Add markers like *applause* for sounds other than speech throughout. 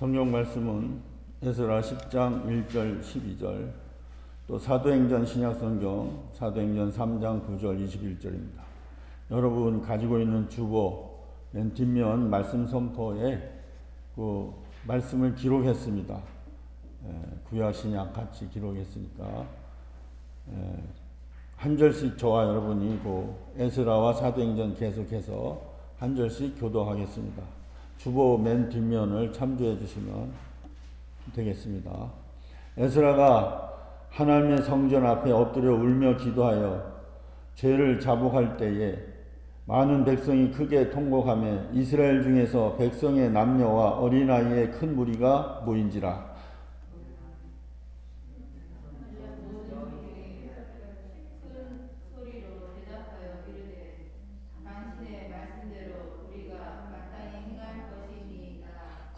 성경 말씀은 에스라 10장 1절 12절 또 사도행전 신약성경 사도행전 3장 9절 21절입니다. 여러분 가지고 있는 주보 맨 뒷면 말씀 선포에 그 말씀을 기록했습니다. 에, 구약 신약 같이 기록했으니까 에, 한 절씩 저와 여러분이 그 에스라와 사도행전 계속해서 한 절씩 교도하겠습니다. 주보 맨 뒷면을 참조해 주시면 되겠습니다. 에스라가 하나님의 성전 앞에 엎드려 울며 기도하여 죄를 자복할 때에 많은 백성이 크게 통곡하며 이스라엘 중에서 백성의 남녀와 어린아이의 큰 무리가 모인지라 큰 소리로 대답하여 이르되 당신의 말씀대로 우리가 마땅히 행할 것이니이다.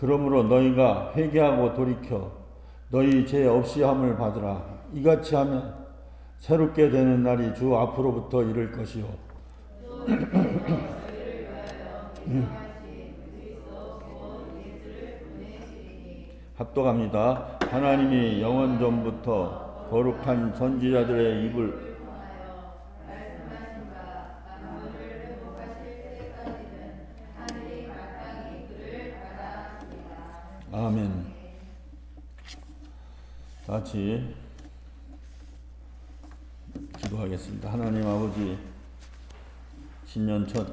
그러므로 너희가 회개하고 돌이켜 너희 죄 없이 함을 받으라. 이같이 하면 새롭게 되는 날이 주 앞으로부터 이를 것이요. 보내시리니 합독합니다. 하나님이 영원 전부터 거룩한 선지자들의 입을 통하여 말씀하신 바 만물을 회복하실 때까지는 하늘이 마땅히 그를 받 아멘. 다 같이 기도하겠습니다. 하나님 아버지 신년 첫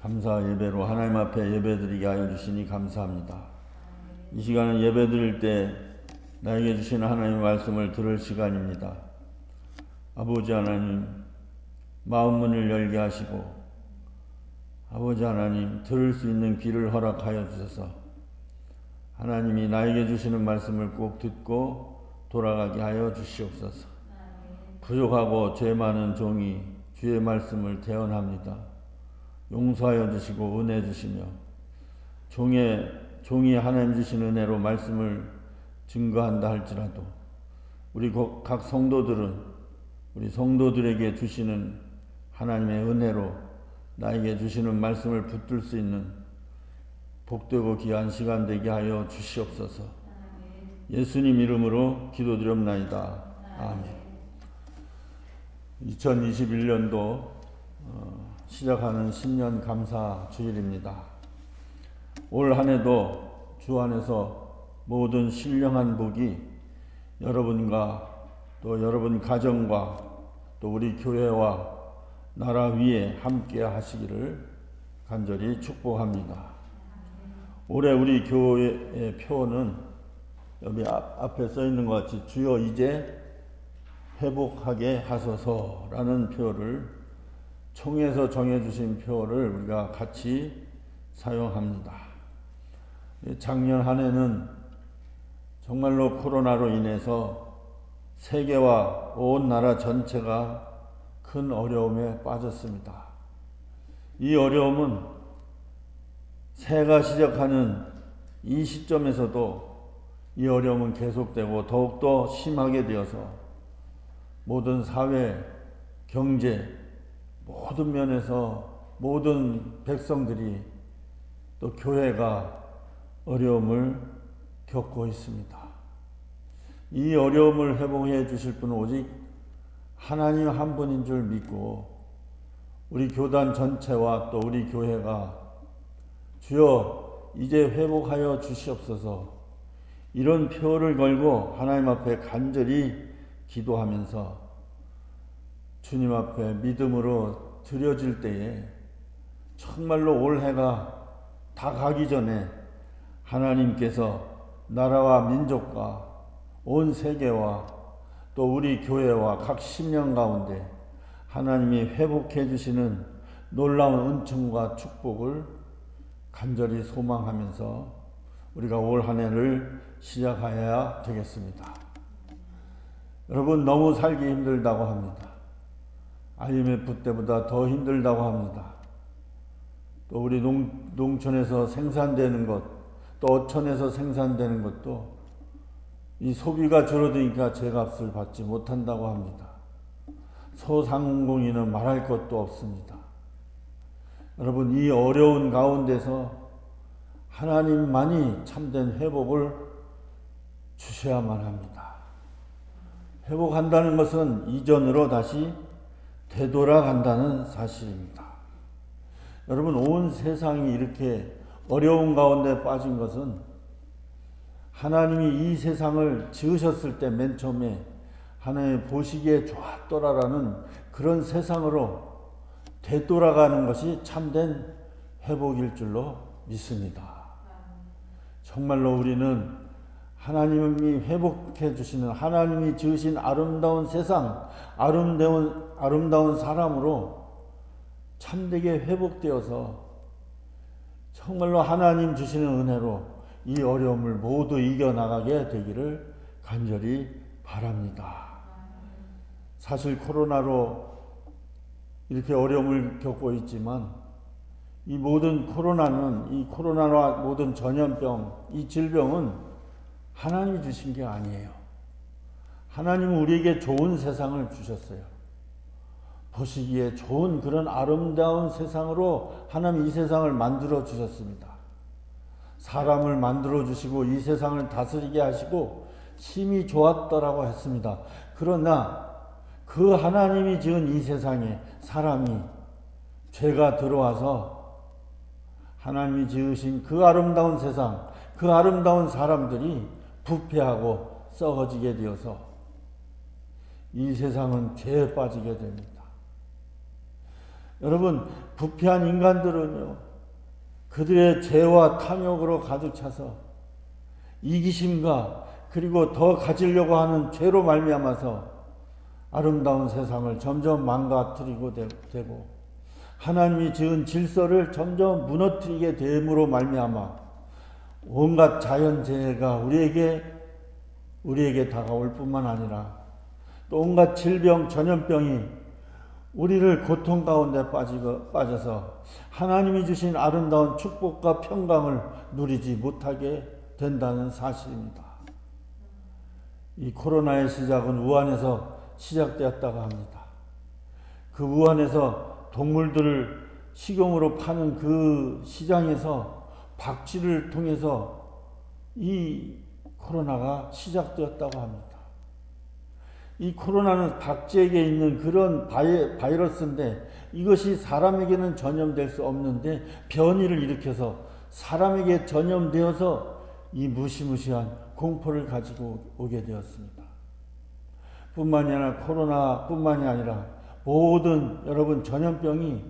감사 예배로 하나님 앞에 예배드리게 하여 주시니 감사합니다. 이 시간은 예배드릴 때 나에게 주시는 하나님의 말씀을 들을 시간입니다. 아버지 하나님 마음 문을 열게 하시고 아버지 하나님 들을 수 있는 귀를 허락하여 주셔서 하나님이 나에게 주시는 말씀을 꼭 듣고 돌아가게 하여 주시옵소서. 부족하고 죄 많은 종이 주의 말씀을 대언합니다. 용서하여 주시고 은혜 주시며 종의 종이 하나님 주신 은혜로 말씀을 증거한다 할지라도 우리 각 성도들은 우리 성도들에게 주시는 하나님의 은혜로 나에게 주시는 말씀을 붙들 수 있는 복되고 귀한 시간 되게 하여 주시옵소서. 예수님 이름으로 기도드렵나이다. 아멘. 2021년도 어, 시작하는 신년 감사 주일입니다. 올 한해도 주 안에서 모든 신령한 복이 여러분과 또 여러분 가정과 또 우리 교회와 나라 위에 함께 하시기를 간절히 축복합니다. 올해 우리 교회의 표는 여기 앞, 에써 있는 것 같이 주여 이제 회복하게 하소서라는 표를 총에서 정해주신 표를 우리가 같이 사용합니다. 작년 한 해는 정말로 코로나로 인해서 세계와 온 나라 전체가 큰 어려움에 빠졌습니다. 이 어려움은 새가 시작하는 이 시점에서도 이 어려움은 계속되고 더욱더 심하게 되어서 모든 사회, 경제, 모든 면에서 모든 백성들이 또 교회가 어려움을 겪고 있습니다. 이 어려움을 회복해 주실 분은 오직 하나님 한 분인 줄 믿고 우리 교단 전체와 또 우리 교회가 주여 이제 회복하여 주시옵소서. 이런 표를 걸고 하나님 앞에 간절히 기도하면서 주님 앞에 믿음으로 드려질 때에 정말로 올해가 다 가기 전에 하나님께서 나라와 민족과 온 세계와 또 우리 교회와 각 신령 가운데 하나님이 회복해 주시는 놀라운 은총과 축복을 간절히 소망하면서 우리가 올 한 해를 시작해야 되겠습니다. 여러분 너무 살기 힘들다고 합니다. IMF 때보다 더 힘들다고 합니다. 또 우리 농, 농촌에서 생산되는 것, 또 어촌에서 생산되는 것도 이 소비가 줄어드니까 제값을 받지 못한다고 합니다. 소상공인은 말할 것도 없습니다. 여러분 이 어려운 가운데서 하나님만이 참된 회복을 주셔야만 합니다. 회복한다는 것은 이전으로 다시 되돌아간다는 사실입니다. 여러분, 온 세상이 이렇게 어려운 가운데 빠진 것은 하나님이 이 세상을 지으셨을 때 맨 처음에 하나님 보시기에 좋았더라라는 그런 세상으로 되돌아가는 것이 참된 회복일 줄로 믿습니다. 정말로 우리는 하나님이 회복해 주시는 하나님이 지으신 아름다운 세상, 아름다운 아름다운 사람으로 참되게 회복되어서 정말로 하나님 주시는 은혜로 이 어려움을 모두 이겨 나가게 되기를 간절히 바랍니다. 사실 코로나로 이렇게 어려움을 겪고 있지만 이 모든 코로나는 이 코로나와 모든 전염병, 이 질병은 하나님이 주신 게 아니에요. 하나님은 우리에게 좋은 세상을 주셨어요. 보시기에 좋은 그런 아름다운 세상으로 하나님 이 세상을 만들어 주셨습니다. 사람을 만들어 주시고 이 세상을 다스리게 하시고 심히 좋았더라고 했습니다. 그러나 그 하나님이 지은 이 세상에 사람이 죄가 들어와서 하나님이 지으신 그 아름다운 세상, 그 아름다운 사람들이 부패하고 썩어지게 되어서 이 세상은 죄에 빠지게 됩니다. 여러분, 부패한 인간들은요, 그들의 죄와 탐욕으로 가득 차서 이기심과 그리고 더 가지려고 하는 죄로 말미암아서 아름다운 세상을 점점 망가뜨리고 되고 하나님이 지은 질서를 점점 무너뜨리게 됨으로 말미암아 온갖 자연재해가 우리에게 우리에게 다가올 뿐만 아니라 또 온갖 질병 전염병이 우리를 고통 가운데 빠지고 빠져서 하나님이 주신 아름다운 축복과 평강을 누리지 못하게 된다는 사실입니다. 이 코로나의 시작은 우한에서 시작되었다고 합니다. 그 우한에서 동물들을 식용으로 파는 그 시장에서 박쥐를 통해서 이 코로나가 시작되었다고 합니다. 이 코로나는 박쥐에게 있는 그런 바이, 바이러스인데 이것이 사람에게는 전염될 수 없는데 변이를 일으켜서 사람에게 전염되어서 이 무시무시한 공포를 가지고 오게 되었습니다. 뿐만이 아니라 코로나뿐만이 아니라 모든 여러분 전염병이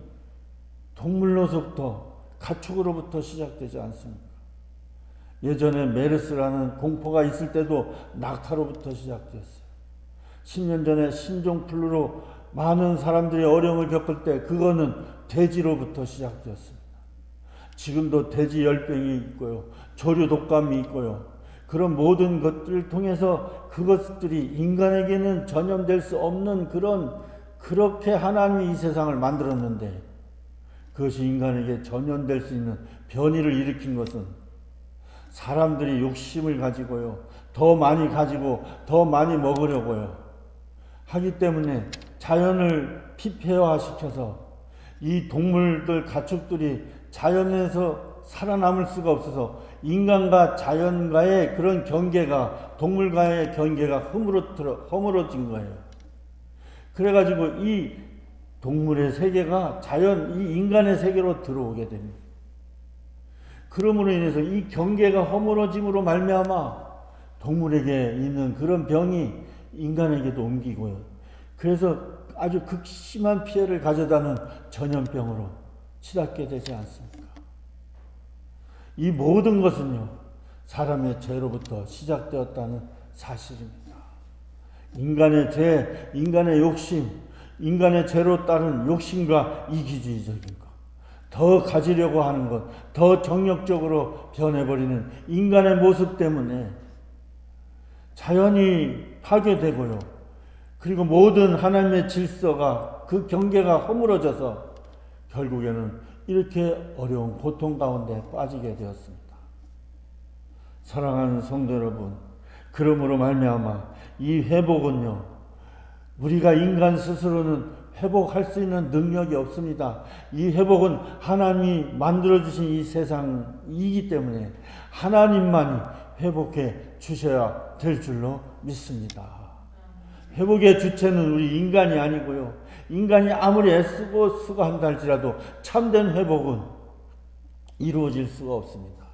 동물로서부터 가축으로부터 시작되지 않습니까? 예전에 메르스라는 공포가 있을 때도 낙타로부터 시작되었어요. 10년 전에 신종플루로 많은 사람들이 어려움을 겪을 때 그거는 돼지로부터 시작되었습니다. 지금도 돼지 열병이 있고요. 조류 독감이 있고요. 그런 모든 것들을 통해서 그것들이 인간에게는 전염될 수 없는 그런 그렇게 하나님이 이 세상을 만들었는데 그것이 인간에게 전염될 수 있는 변이를 일으킨 것은 사람들이 욕심을 가지고요. 더 많이 가지고 더 많이 먹으려고요. 하기 때문에 자연을 피폐화시켜서 이 동물들 가축들이 자연에서 살아남을 수가 없어서 인간과 자연과의 그런 경계가 동물과의 경계가 허물어뜨려 허물어진 거예요. 그래가지고 이 동물의 세계가 자연 이 인간의 세계로 들어오게 됩니다. 그러므로 인해서 이 경계가 허물어짐으로 말미암아 동물에게 있는 그런 병이 인간에게도 옮기고요. 그래서 아주 극심한 피해를 가져다는 전염병으로 치닫게 되지 않습니까? 이 모든 것은요, 사람의 죄로부터 시작되었다는 사실입니다. 인간의 죄, 인간의 욕심, 인간의 죄로 따른 욕심과 이기주의적인 것, 더 가지려고 하는 것, 더 정력적으로 변해버리는 인간의 모습 때문에 자연이 파괴되고요. 그리고 모든 하나님의 질서가 그 경계가 허물어져서 결국에는 이렇게 어려운 고통 가운데 빠지게 되었습니다. 사랑하는 성도 여러분, 그러므로 말미암아 이 회복은요. 우리가 인간 스스로는 회복할 수 있는 능력이 없습니다. 이 회복은 하나님이 만들어 주신 이 세상이기 때문에 하나님만이 회복해 주셔야 될 줄로 믿습니다. 회복의 주체는 우리 인간이 아니고요. 인간이 아무리 애쓰고 수고한다 할지라도 참된 회복은 이루어질 수가 없습니다.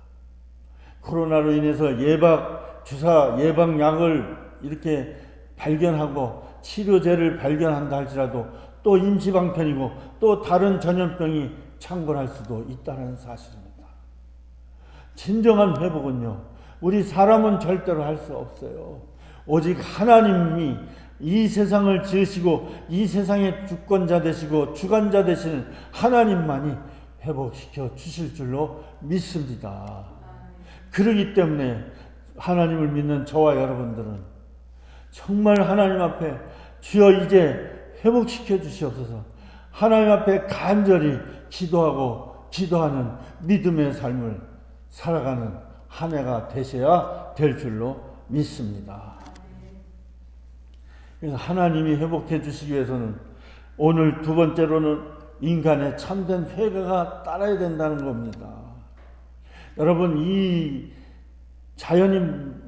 코로나로 인해서 예방 주사 예방약을 이렇게 발견하고 치료제를 발견한다 할지라도 또 임시방편이고 또 다른 전염병이 창궐할 수도 있다는 사실입니다. 진정한 회복은요, 우리 사람은 절대로 할 수 없어요. 오직 하나님이 이 세상을 지으시고 이 세상의 주권자 되시고 주관자 되시는 하나님만이 회복시켜 주실 줄로 믿습니다. 그러기 때문에 하나님을 믿는 저와 여러분들은 정말 하나님 앞에 주여 이제 회복시켜 주시옵소서. 하나님 앞에 간절히 기도하고 기도하는 믿음의 삶을 살아가는 한 해가 되셔야 될 줄로 믿습니다. 그래서 하나님이 회복해 주시기 위해서는 오늘 두 번째로는 인간의 참된 회개가 따라야 된다는 겁니다. 여러분 이 자연이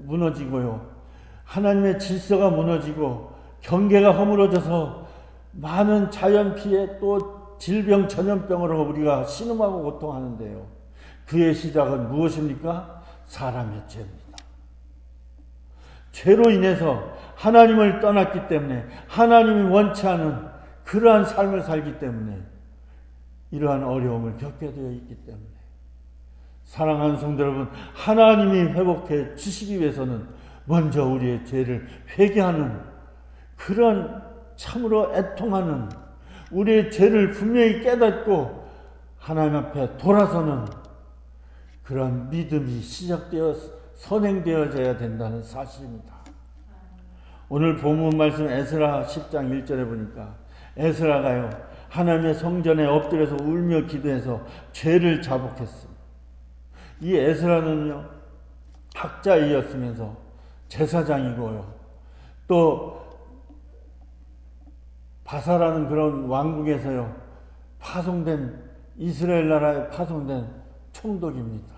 무너지고요. 하나님의 질서가 무너지고 경계가 허물어져서 많은 자연 피해 또 질병 전염병으로 우리가 신음하고 고통하는데요. 그의 시작은 무엇입니까? 사람의 죄입니다. 죄로 인해서 하나님을 떠났기 때문에 하나님이 원치 않은 그러한 삶을 살기 때문에 이러한 어려움을 겪게 되어 있기 때문에 사랑하는 성도 여러분 하나님이 회복해 주시기 위해서는 먼저 우리의 죄를 회개하는 그런 참으로 애통하는 우리의 죄를 분명히 깨닫고 하나님 앞에 돌아서는 그런 믿음이 시작되어 선행되어져야 된다는 사실입니다. 오늘 본문 말씀 에스라 10장 1절에 보니까 에스라가요 하나님의 성전에 엎드려서 울며 기도해서 죄를 자복했습니다. 이 에스라는요 학자이었으면서 제사장이고요 또 바사라는 그런 왕국에서요 파송된 이스라엘 나라에 파송된 총독입니다.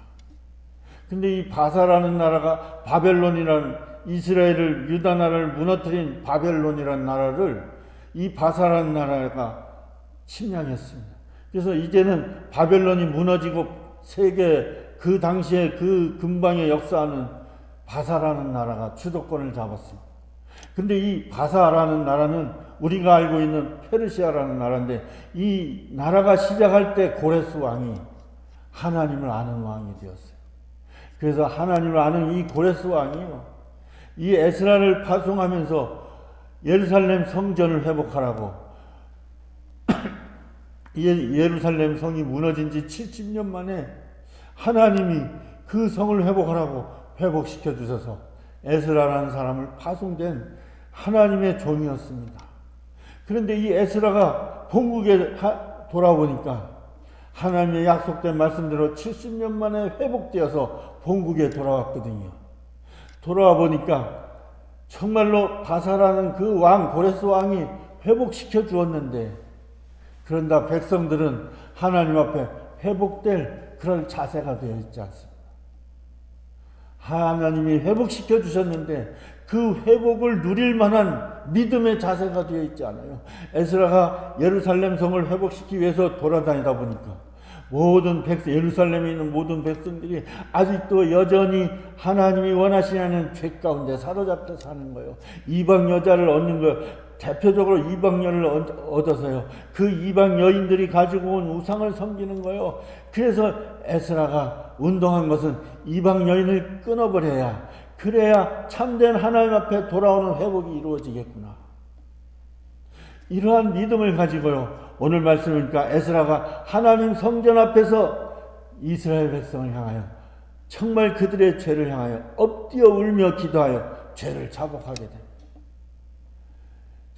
근데 이 바사라는 나라가 바벨론이라는 이스라엘을 유다 나라를 무너뜨린 바벨론이라는 나라를 이 바사라는 나라가 침략했습니다. 그래서 이제는 바벨론이 무너지고 세계 그 당시에 그 근방에 역사하는 바사라는 나라가 주도권을 잡았습니다. 근데 이 바사라는 나라는 우리가 알고 있는 페르시아라는 나라인데 이 나라가 시작할 때 고레스 왕이 하나님을 아는 왕이 되었어요. 그래서 하나님을 아는 이 고레스 왕이요. 이 에스라를 파송하면서 예루살렘 성전을 회복하라고 *clears throat* 예루살렘 성이 무너진 지 70년 만에 하나님이 그 성을 회복하라고 회복시켜 주셔서 에스라라는 사람을 파송된 하나님의 종이었습니다. 그런데 이 에스라가 본국에 돌아오니까 하나님의 약속된 말씀대로 70년 만에 회복되어서 본국에 돌아왔거든요. 돌아와 보니까 정말로 바사라는 그 왕, 고레스 왕이 회복시켜 주었는데, 그런다 백성들은 하나님 앞에 회복될 그런 자세가 되어 있지 않습니다. 하나님이 회복시켜 주셨는데 그 회복을 누릴 만한 믿음의 자세가 되어 있지 않아요. 에스라가 예루살렘 성을 회복시키기 위해서 돌아다니다 보니까 모든 백성, 예루살렘에 있는 모든 백성들이 아직도 여전히 하나님이 원하시냐는 죄 가운데 사로잡혀 사는 거예요. 이방 여자를 얻는 거예요. 대표적으로 이방 여를 얻어서요. 그 이방 여인들이 가지고 온 우상을 섬기는 거예요. 그래서 에스라가 운동한 것은 이방 여인을 끊어버려야 그래야 참된 하나님 앞에 돌아오는 회복이 이루어지겠구나. 이러한 믿음을 가지고요. 오늘 말씀이니까 에스라가 하나님 성전 앞에서 이스라엘 백성을 향하여 정말 그들의 죄를 향하여 엎드려 울며 기도하여 죄를 자복하게 됩니다.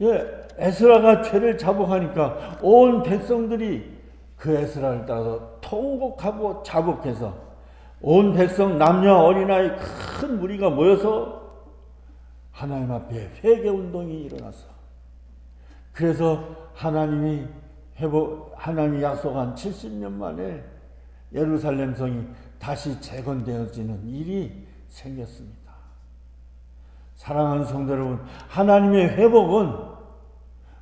예, 에스라가 죄를 자복하니까 온 백성들이 그 에스라를 따라서 통곡하고 자복해서 온 백성 남녀 어린아이 큰 무리가 모여서 하나님 앞에 회개 운동이 일어나서 그래서 하나님이 회복, 하나님이 약속한 70년 만에 예루살렘 성이 다시 재건되어지는 일이 생겼습니다. 사랑하는 성도 여러분, 하나님의 회복은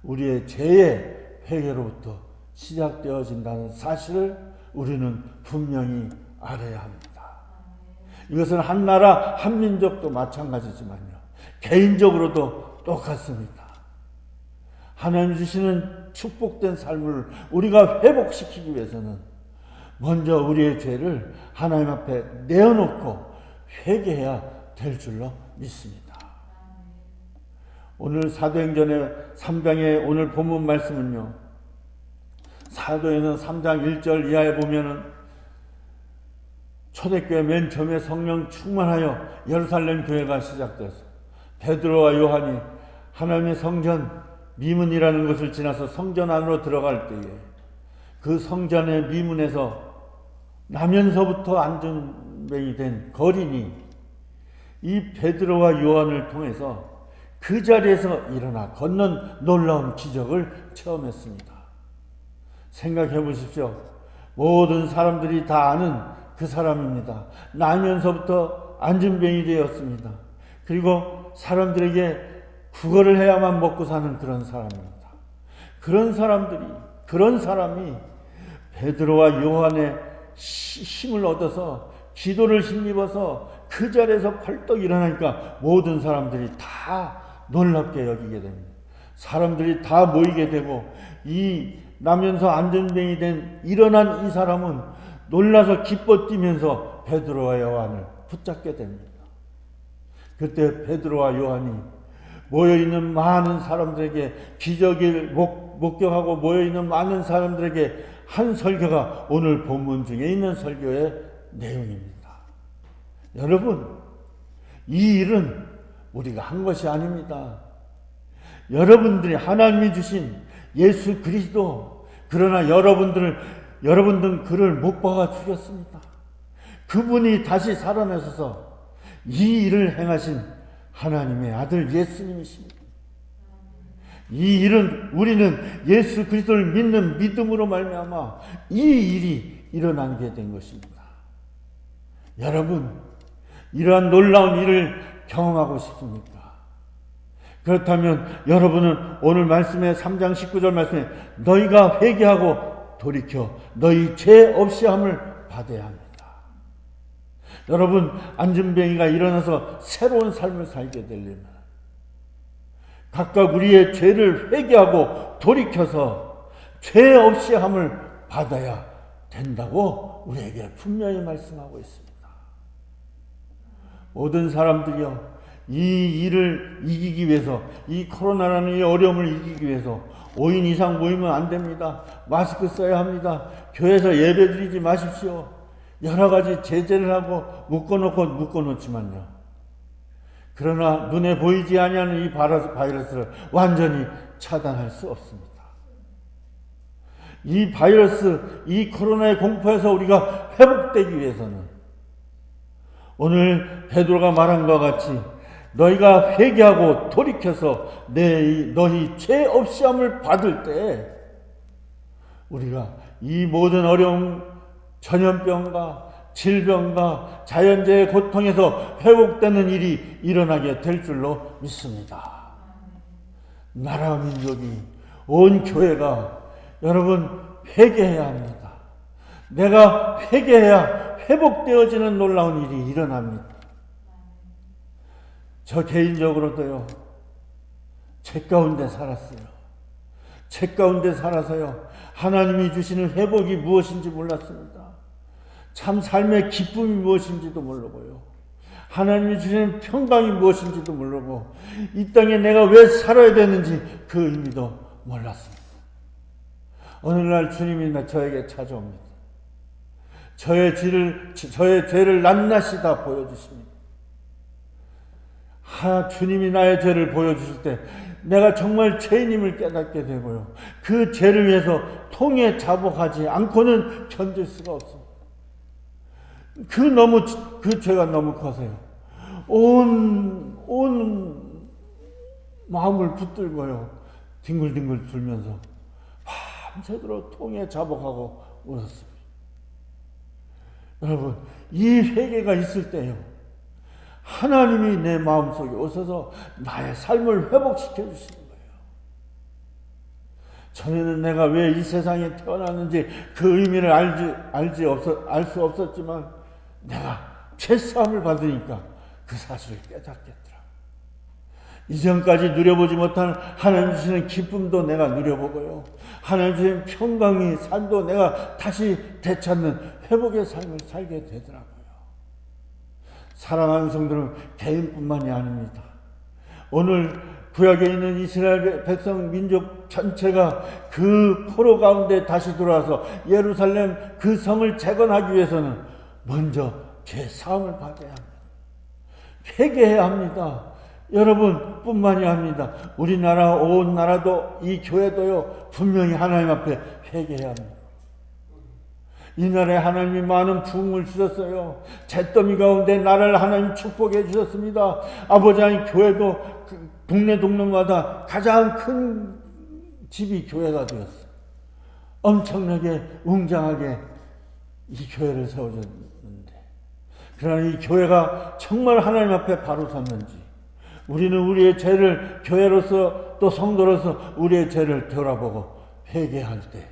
우리의 죄의 회개로부터 시작되어진다는 사실을 우리는 분명히 알아야 합니다. 이것은 한 나라, 한 민족도 마찬가지지만요. 개인적으로도 똑같습니다. 하나님 주시는 축복된 삶을 우리가 회복시키기 위해서는 먼저 우리의 죄를 하나님 앞에 내어놓고 회개해야 될 줄로 믿습니다. 오늘 사도행전의 3장의 오늘 본문 말씀은요. 사도행전 3장 1절 이하에 보면은 초대교회 맨 처음에 성령 충만하여 예루살렘 교회가 시작되어서 베드로와 요한이 하나님의 성전 미문이라는 것을 지나서 성전 안으로 들어갈 때에 그 성전의 미문에서 나면서부터 안전뱅이 된 거린이 이 베드로와 요한을 통해서 그 자리에서 일어나 걷는 놀라운 기적을 체험했습니다. 생각해 보십시오. 모든 사람들이 다 아는 그 사람입니다. 나면서부터 안전뱅이 되었습니다. 그리고 사람들에게 구걸을 해야만 먹고 사는 그런 사람입니다. 그런 사람들이 그런 사람이 베드로와 요한의 힘을 얻어서 기도를 힘입어서 그 자리에서 펄떡 일어나니까 모든 사람들이 다 놀랍게 여기게 됩니다. 사람들이 다 모이게 되고 이 나면서 안전뱅이 된 일어난 이 사람은 놀라서 기뻐 뛰면서 베드로와 요한을 붙잡게 됩니다. 그때 베드로와 요한이 모여 있는 많은 사람들에게 기적을 목격하고 모여 있는 많은 사람들에게 한 설교가 오늘 본문 중에 있는 설교의 내용입니다. 여러분, 이 일은 우리가 한 것이 아닙니다. 여러분들이 하나님이 주신 예수 그리스도 그러나 여러분들을 여러분들은 그를 못 박아 죽였습니다. 그분이 다시 살아나셔서 이 일을 행하신 하나님의 아들 예수님이십니다. 이 일은 우리는 예수 그리스도를 믿는 믿음으로 말미암아 이 일이 일어나게 된 것입니다. 여러분 이러한 놀라운 일을 경험하고 싶습니까? 그렇다면 여러분은 오늘 말씀의 3장 19절 말씀에 너희가 회개하고 돌이켜 너희 죄 없이 함을 받아야 합니다. 여러분 안전뱅이가 일어나서 새로운 삶을 살게 되려면 각각 우리의 죄를 회개하고 돌이켜서 죄 없이 함을 받아야 된다고 우리에게 분명히 말씀하고 있습니다. 모든 사람들이요, 이 일을 이기기 위해서, 이 코로나라는 이 어려움을 이기기 위해서 5인 이상 모이면 안 됩니다. 마스크 써야 합니다. 교회에서 예배 드리지 마십시오. 여러 가지 제재를 하고 묶어놓고 묶어놓지만요. 그러나 눈에 보이지 아니하는 이 바이러스를 완전히 차단할 수 없습니다. 이 바이러스, 이 코로나의 공포에서 우리가 회복되기 위해서는 오늘 베드로가 말한 것 같이 너희가 회개하고 돌이켜서 내 너희 죄 없이 함을 받을 때 우리가 이 모든 어려움 전염병과 질병과 자연재해 고통에서 회복되는 일이 일어나게 될 줄로 믿습니다. 나라 민족이 온 교회가 여러분 회개해야 합니다. 내가 회개해야 회복되어지는 놀라운 일이 일어납니다. 저 개인적으로도요. 책 가운데 살았어요. 책 가운데 살아서요. 하나님이 주시는 회복이 무엇인지 몰랐습니다. 참 삶의 기쁨이 무엇인지도 모르고요. 하나님이 주시는 평강이 무엇인지도 모르고 이 땅에 내가 왜 살아야 되는지 그 의미도 몰랐습니다. 어느 날 주님이 저에게 찾아옵니다. 저의 죄를 저의 죄를 낱낱이 다 보여주십니다. 하 주님이 나의 죄를 보여주실 때 내가 정말 죄인임을 깨닫게 되고요. 그 죄를 위해서 통에 자복하지 않고는 견딜 수가 없습니다. 그 너무 그 죄가 너무 커서요. 온, 온 마음을 붙들고요. 뒹굴뒹굴 들면서 밤새도록 통에 자복하고 울었습니다. 여러분, 이 회개가 있을 때요. 하나님이 내 마음속에 오셔서 나의 삶을 회복시켜 주시는 거예요. 전에는 내가 왜 이 세상에 태어났는지 그 의미를 알지 알지 없어 알수 없었지만 내가 죄사함을 받으니까 그 사실을 깨닫겠더라. 이전까지 누려보지 못한 하나님 주시는 기쁨도 내가 누려보고요. 하나님 주시는 평강이 삶도 내가 다시 되찾는 회복의 삶을 살게 되더라고요. 사랑하는 성도는 개인뿐만이 아닙니다. 오늘 구약에 있는 이스라엘 백성 민족 전체가 그 포로 가운데 다시 돌아와서 예루살렘 그 성을 재건하기 위해서는 먼저 죄 사함을 받아야 합니다. 회개해야 합니다. 여러분 뿐만이 합니다. 우리나라 온 나라도 이 교회도요 분명히 하나님 앞에 회개해야 합니다. 이 나라에 하나님이 많은 부흥을 주셨어요. 잿더미 가운데 나라를 하나님 축복해 주셨습니다. 아버지 하나님 교회도 그 동네 동네마다 가장 큰 집이 교회가 되었어요. 엄청나게 웅장하게 이 교회를 세워줬는데 그러나 이 교회가 정말 하나님 앞에 바로 섰는지 우리는 우리의 죄를 교회로서 또 성도로서 우리의 죄를 돌아보고 회개할 때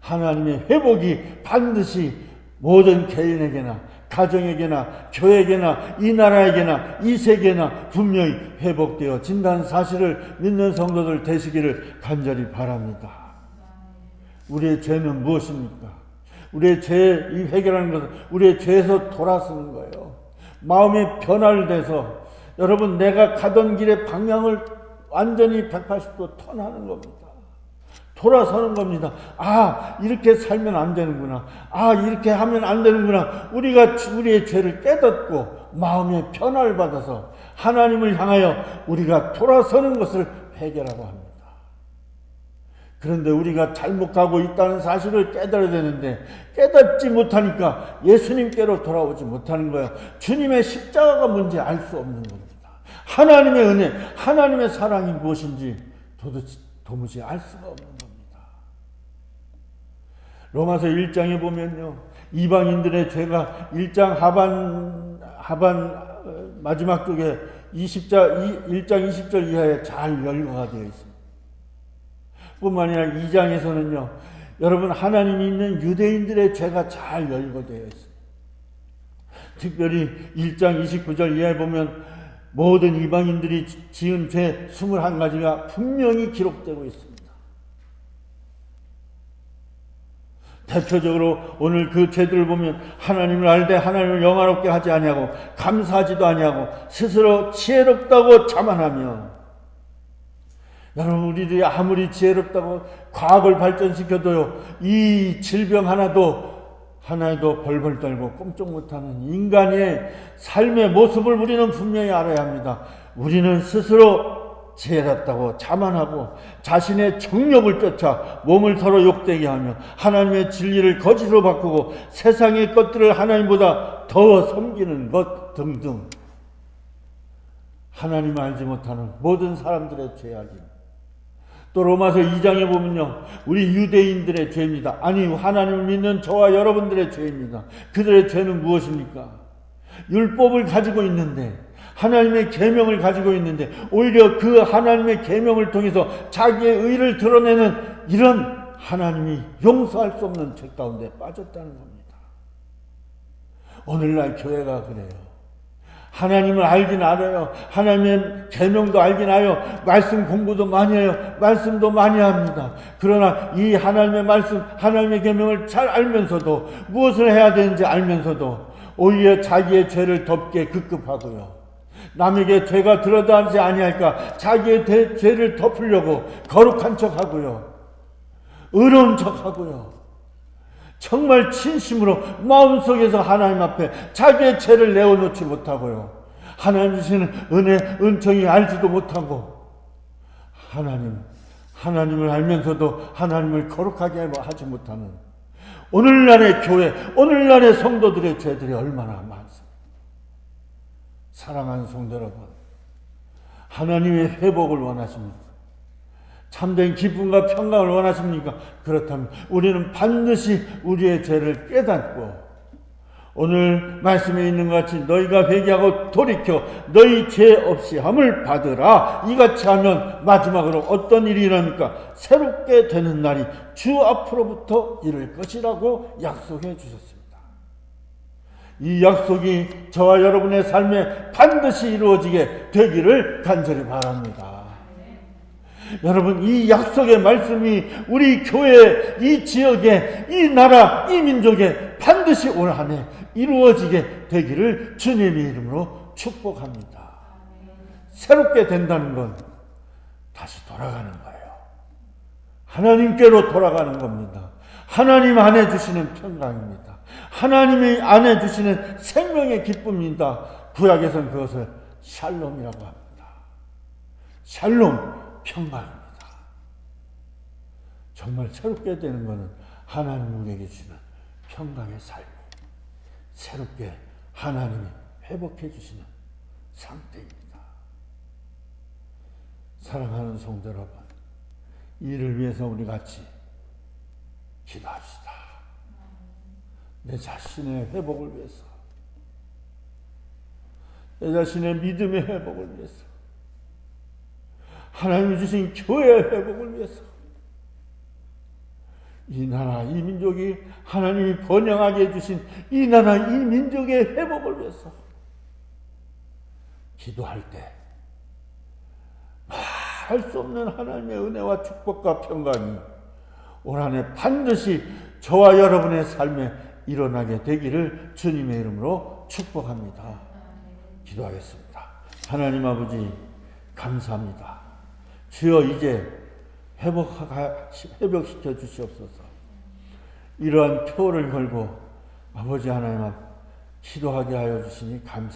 하나님의 회복이 반드시 모든 개인에게나 가정에게나 교회에게나 이 나라에게나 이 세계나 분명히 회복되어 진다는 사실을 믿는 성도들 되시기를 간절히 바랍니다. 우리의 죄는 무엇입니까? 우리의 죄, 이 회개라는 것은 우리의 죄에서 돌아서는 거예요. 마음의 변화를 돼서 여러분 내가 가던 길의 방향을 완전히 180도 턴하는 겁니다. 돌아서는 겁니다. 아, 이렇게 살면 안 되는구나. 아, 이렇게 하면 안 되는구나. 우리가 우리의 죄를 깨닫고 마음의 변화를 받아서 하나님을 향하여 우리가 돌아서는 것을 회개라고 합니다. 그런데 우리가 잘못 가고 있다는 사실을 깨달아야 되는데 깨닫지 못하니까 예수님께로 돌아오지 못하는 거예요. 주님의 십자가가 뭔지 알 수 없는 겁니다. 하나님의 은혜, 하나님의 사랑이 무엇인지 도대체 도무지 알 수가 없는 겁니다. 로마서 1장에 보면요. 이방인들의 죄가 1장 하반 하반 어, 마지막 쪽에 20자 1장 20절 이하에 잘 열거가 되어 있습니다. 뿐만 아니라 2장에서는요. 여러분 하나님이 있는 유대인들의 죄가 잘 열거되어 있습니다. 특별히 1장 29절 이하에 보면 모든 이방인들이 지은 죄 21가지가 분명히 기록되고 있습니다. 대표적으로 오늘 그 죄들을 보면 하나님을 알되 하나님을 영화롭게 하지 아니하고 감사하지도 아니하고 스스로 지혜롭다고 자만하며 여러분 우리들이 아무리 지혜롭다고 과학을 발전시켜도요 이 질병 하나도 하나에도 벌벌 떨고 꼼짝 못하는 인간의 삶의 모습을 우리는 분명히 알아야 합니다. 우리는 스스로 지혜롭다고 자만하고 자신의 정력을 쫓아 몸을 서로 욕되게 하며 하나님의 진리를 거짓으로 바꾸고 세상의 것들을 하나님보다 더 섬기는 것 등등 하나님을 알지 못하는 모든 사람들의 죄악입니다. 또 로마서 2장에 보면요. 우리 유대인들의 죄입니다. 아니 하나님을 믿는 저와 여러분들의 죄입니다. 그들의 죄는 무엇입니까? 율법을 가지고 있는데 하나님의 계명을 가지고 있는데 오히려 그 하나님의 계명을 통해서 자기의 의를 드러내는 이런 하나님이 용서할 수 없는 죄 가운데 빠졌다는 겁니다. 오늘날 교회가 그래요. 하나님을 알긴 알아요. 하나님의 계명도 알긴 알아요. 말씀 공부도 많이 해요. 말씀도 많이 합니다. 그러나 이 하나님의 말씀, 하나님의 계명을 잘 알면서도 무엇을 해야 되는지 알면서도 오히려 자기의 죄를 덮게 급급하고요. 남에게 죄가 드러나지 아니할까 자기의 대, 죄를 덮으려고 거룩한 척하고요. 의로운 척하고요. 정말 진심으로 마음속에서 하나님 앞에 자기의 죄를 내어놓지 못하고요. 하나님 주시는 은혜, 은총이 알지도 못하고 하나님, 하나님을 알면서도 하나님을 거룩하게 하지 못하는 오늘날의 교회, 오늘날의 성도들의 죄들이 얼마나 많습니까? 사랑하는 성도 여러분, 하나님의 회복을 원하십니다. 참된 기쁨과 평강을 원하십니까? 그렇다면 우리는 반드시 우리의 죄를 깨닫고 오늘 말씀에 있는 것 같이 너희가 회개하고 돌이켜 너희 죄 없이 함을 받으라 이같이 하면 마지막으로 어떤 일이 일어납니까? 새롭게 되는 날이 주 앞으로부터 이를 것이라고 약속해 주셨습니다. 이 약속이 저와 여러분의 삶에 반드시 이루어지게 되기를 간절히 바랍니다. 여러분, 이 약속의 말씀이 우리 교회, 이 지역에, 이 나라, 이 민족에 반드시 올 한 해 이루어지게 되기를 주님의 이름으로 축복합니다. 새롭게 된다는 건 다시 돌아가는 거예요. 하나님께로 돌아가는 겁니다. 하나님 안에 주시는 평강입니다. 하나님이 안에 주시는 생명의 기쁨입니다. 구약에서는 그것을 샬롬이라고 합니다. 샬롬, 평강입니다. 정말 새롭게 되는 것은 하나님 우리에게 주시는 평강의 삶이 새롭게 하나님이 회복해 주시는 상태입니다. 사랑하는 성도 여러분, 이를 위해서 우리 같이 기도합시다. 내 자신의 회복을 위해서, 내 자신의 믿음의 회복을 위해서, 하나님이 주신 교회의 회복을 위해서, 이 나라, 이 민족이 하나님이 번영하게 해주신 이 나라, 이 민족의 회복을 위해서 기도할 때 말할 수 없는 하나님의 은혜와 축복과 평강이 올 한해 반드시 저와 여러분의 삶에 일어나게 되기를 주님의 이름으로 축복합니다. 기도하겠습니다. 하나님 아버지 감사합니다. 주여 이제 회복하, 회복시켜 주시옵소서. 이러한 표를 걸고 아버지 하나님 앞 기도하게 하여 주시니 감사